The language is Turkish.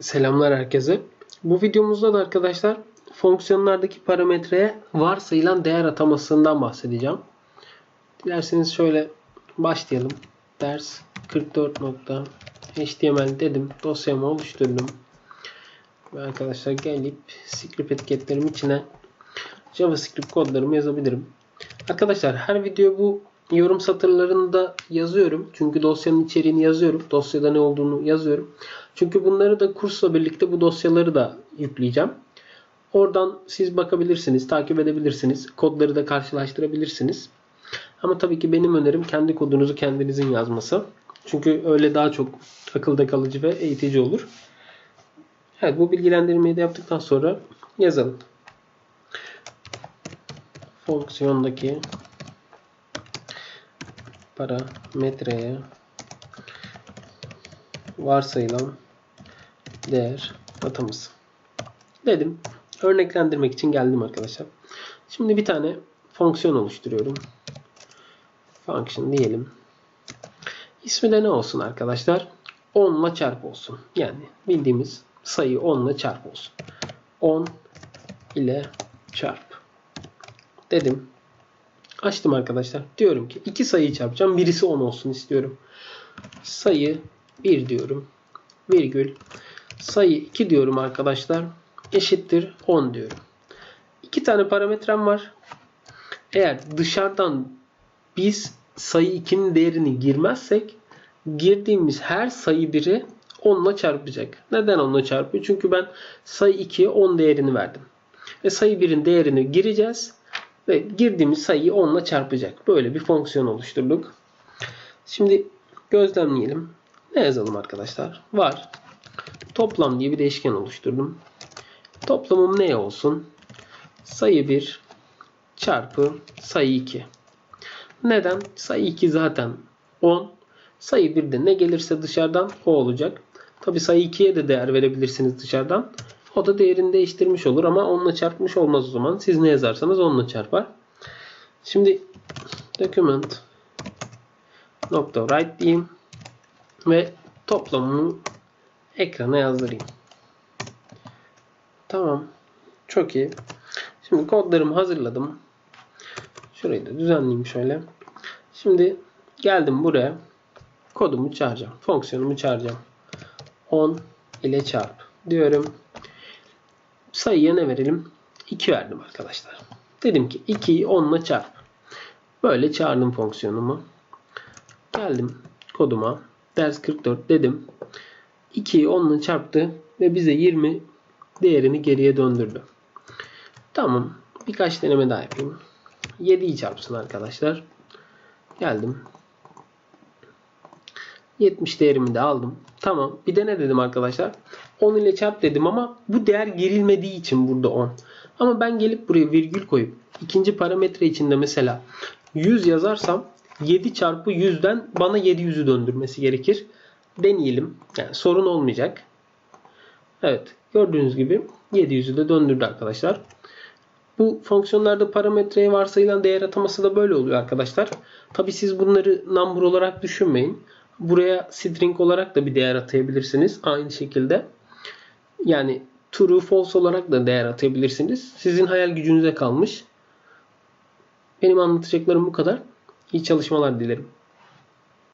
Selamlar herkese. Bu videomuzda da arkadaşlar fonksiyonlardaki parametreye varsayılan değer atamasından bahsedeceğim. Dilerseniz şöyle başlayalım. Ders 44.html dedim. Dosyamı oluşturdum. Ve arkadaşlar gelip script etiketlerim içine JavaScript kodlarımı yazabilirim. Arkadaşlar her video bu yorum satırlarında yazıyorum. Çünkü dosyanın içeriğini yazıyorum. Dosyada ne olduğunu yazıyorum. Çünkü bunları da kursla birlikte bu dosyaları da yükleyeceğim. Oradan siz bakabilirsiniz, takip edebilirsiniz. Kodları da karşılaştırabilirsiniz. Ama tabii ki benim önerim kendi kodunuzu kendinizin yazması. Çünkü öyle daha çok akılda kalıcı ve eğitici olur. Evet bu bilgilendirmeyi de yaptıktan sonra yazalım. Fonksiyondaki parametreye varsayılan değer ataması. Dedim. Örneklendirmek için geldim arkadaşlar. Şimdi bir tane fonksiyon oluşturuyorum. Function diyelim. İsmi de ne olsun arkadaşlar? 10 ile çarp olsun. Yani bildiğimiz sayı 10 ile çarp olsun. 10 ile çarp. Dedim. Açtım arkadaşlar. Diyorum ki iki sayıyı çarpacağım. Birisi 10 olsun istiyorum. Sayı 1 diyorum. Virgül. Sayı 2 diyorum arkadaşlar. Eşittir 10 diyorum. İki tane parametrem var. Eğer dışarıdan biz sayı 2'nin değerini girmezsek girdiğimiz her sayı biri 10 ile çarpacak. Neden 10 ile çarpıyor? Çünkü ben sayı 2'ye 10 değerini verdim. Ve sayı 1'in değerini gireceğiz. Ve girdiğimiz sayıyı 10 ile çarpacak. Böyle bir fonksiyon oluşturduk. Şimdi gözlemleyelim. Ne yazalım arkadaşlar? Var. Toplam diye bir değişken oluşturdum. Toplamım ne olsun? Sayı 1 çarpı sayı 2. Neden? Sayı 2 zaten 10. Sayı 1'de ne gelirse dışarıdan o olacak. Tabi sayı 2'ye de değer verebilirsiniz dışarıdan. O da değerini değiştirmiş olur ama 10 ile çarpmış olmaz o zaman. Siz ne yazarsanız 10 ile çarpar. Şimdi document nokta write diyeyim ve toplamını ekrana yazdırayım. Tamam. Çok iyi. Şimdi kodlarımı hazırladım. Şurayı da düzenleyeyim şöyle. Şimdi geldim buraya. Kodumu çağıracağım. Fonksiyonumu çağıracağım. 10 ile çarp diyorum. Sayıya ne verelim? 2 verdim arkadaşlar. Dedim ki 2'yi 10 ile çarp. Böyle çağırdım fonksiyonumu. Geldim koduma. Ders 44 dedim. 2'yi 10 ile çarptı ve bize 20 değerini geriye döndürdü. Tamam. Birkaç deneme daha yapayım. 7'yi çarpsın arkadaşlar. Geldim. 70 değerimi de aldım. Tamam. Bir de ne dedim arkadaşlar? 10 ile çarp dedim ama bu değer girilmediği için burada 10. Ama ben gelip buraya virgül koyup ikinci parametre içinde mesela 100 yazarsam 7 çarpı 100'den bana 700'ü döndürmesi gerekir. Deneyelim. Yani sorun olmayacak. Evet. Gördüğünüz gibi 700'ü de döndürdü arkadaşlar. Bu fonksiyonlarda parametreye varsayılan değer ataması da böyle oluyor arkadaşlar. Tabi siz bunları number olarak düşünmeyin. Buraya string olarak da bir değer atayabilirsiniz. Aynı şekilde. Yani true false olarak da değer atayabilirsiniz. Sizin hayal gücünüze kalmış. Benim anlatacaklarım bu kadar. İyi çalışmalar dilerim.